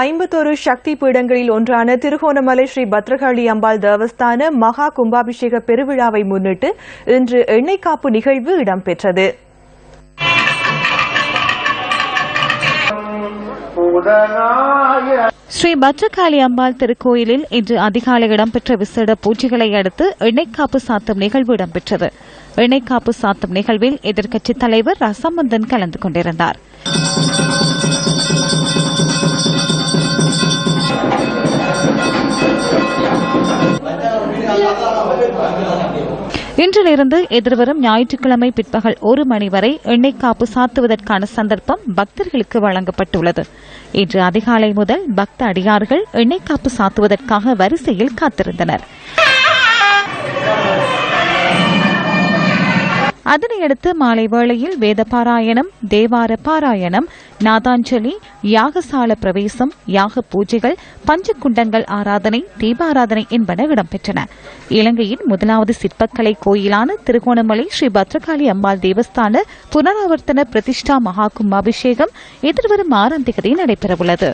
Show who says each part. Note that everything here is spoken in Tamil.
Speaker 1: ஐம்பத்தொரு சக்தி பீடங்களில் ஒன்றான திருகோணமலை ஸ்ரீ பத்ரகாளி அம்பாள் தேவஸ்தான மகா கும்பாபிஷேக பெருவிழாவை முன்னிட்டு இன்று எண்ணெய் காப்பு நிகழ்வு இடம்பெற்றது.
Speaker 2: ஸ்ரீ பத்ரகாளி அம்பாள் திருக்கோயிலில் இன்று அதிகாலை இடம்பெற்ற விசேட பூஜைகளை அடுத்து எண்ணெய்க்காப்பு சாத்தும் நிகழ்வு இடம்பெற்றது. எண்ணெய்க்காப்பு சாத்தும் நிகழ்வில் எதிர்க்கட்சித் தலைவர் ரசம்பந்தன் கலந்து கொண்டிருந்தார். இன்றிலிருந்து எதிர்வரும் ஞாயிற்றுக்கிழமை பிற்பகல் ஒரு மணி வரை எண்ணெய் காப்பு சாத்துவதற்கான சந்தர்ப்பம் பக்தர்களுக்கு வழங்கப்பட்டுள்ளது. இன்று அதிகாலை முதல் பக்த அடியார்கள் எண்ணெய் காப்பு சாத்துவதற்காக வரிசையில் காத்திருந்தனர். அதனையடுத்து மாலை வேளையில் வேத பாராயணம் தேவார பாராயணம் நாதாஞ்சலி யாகசால பிரவேசம் யாக பூஜைகள் பஞ்சகுண்டங்கள் ஆராதனை தீபாராதனை என்பன இடம்பெற்றன. இலங்கையின் முதலாவது சிற்பக்கலை கோயிலான திருகோணமலை ஸ்ரீ பத்ரகாளி அம்பாள் தேவஸ்தான புனராவர்த்தன பிரதிஷ்டா மகா கும்பாபிஷேகம் எதிர்வரும் ஆறாம் தேதி நடைபெறவுள்ளது.